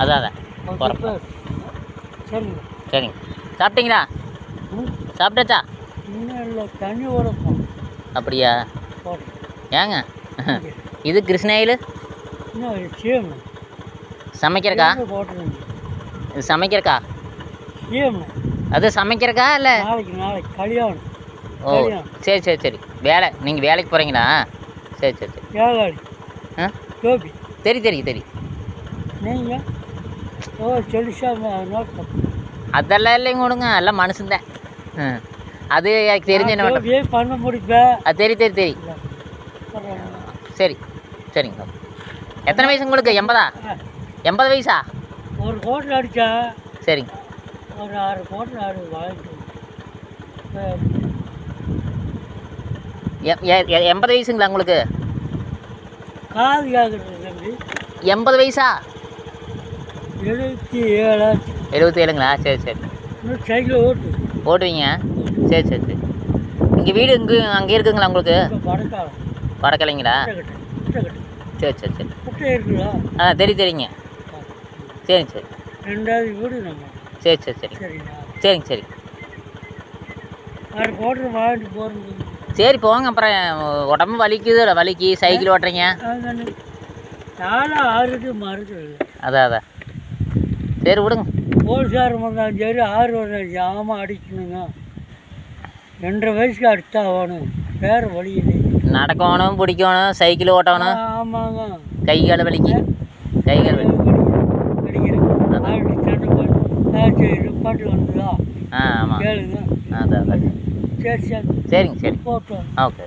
அதான் அதான். பேர் சரிங்க. சரிங்க. சாப்பிட்டீங்களா? ம். சாப்பிட்டாச்சா? இன்னும் இல்லை தண்ணி உடப்போம் அப்படியா? ஏங்க? இது கிருஷ்ணாயில் சமைக்கிறக்கா? இது சமைக்கிறக்கா? அது சமைக்கிறக்கா இல்லை? நாளைக்கு நாளைக்கு. கல்யாணம். ஓ சரி சரி சரி. வேலை நீங்கள் வேலைக்கு போகிறீங்களா சரி சரி சரி. ஆ? தெரி தெரியும் தெரியும் நீங்கள் ஓ சொல்லிச்சா நோட்டம் அதெல்லாம் இல்லைங்க விடுங்க எல்லாம் மனுஷன்தான். ம் அது எனக்கு தெரிஞ்ச என்ன பண்ணுறது பண்ண அது தெரி தெரி தெரியும் சரி சரிங்க. எத்தனை வயசு உங்களுக்கு? எண்பதா? எண்பது வயசா? ஒரு கோட்டில் அடித்தா சரிங்க. ஒரு ஆறு கோட்டில் ஆடு வாங்கிட்டு. எ- எ- எ- எண்பது வயசுங்களா உங்களுக்கு? காது கேட்குறது தம்பி. எண்பது வயசா? எழுபத்தி ஏழாச்சு எழுபத்தி ஏழுங்களா? சரி சரி. சைக்கிள் ஓட்டு. ஓட்டுவீங்க? சரி சரி சரி. இங்கே வீடு இங்கே அங்கே இருக்குங்களா உங்களுக்கு? வடக்கலைங்களா? சரி சரி சரி. ஆ தெரியும் தெரியுங்க. சரி சரி. ரெண்டாவது வீடு சரி சரி சரி. சரிங்க சரி. சரி போங்க. அப்புறம் உடம்பு வலிக்குது. வலிக்கு சைக்கிள் ஓட்டுறீங்க. அதான் அதான். சரி விடுங்க. போலீஸார் வந்தாலும் சரி ஆறு வந்தாலும் ஜாமான் அடிக்கணுங்க. ரெண்டரை வயசுக்கு அடித்தா ஆகணும். வேறு வழி இல்லை. நடக்கணும் பிடிக்கணும் சைக்கிள் ஓட்டணும். ஆமாங்க. கை கால் வலிக்கு கை கால் வலி போட்டு சரி வந்துதா ஆ ஆமாம் கேளுங்க. அதான் சரி சரி. சரிங்க சரி. போட்டோம். ஓகே.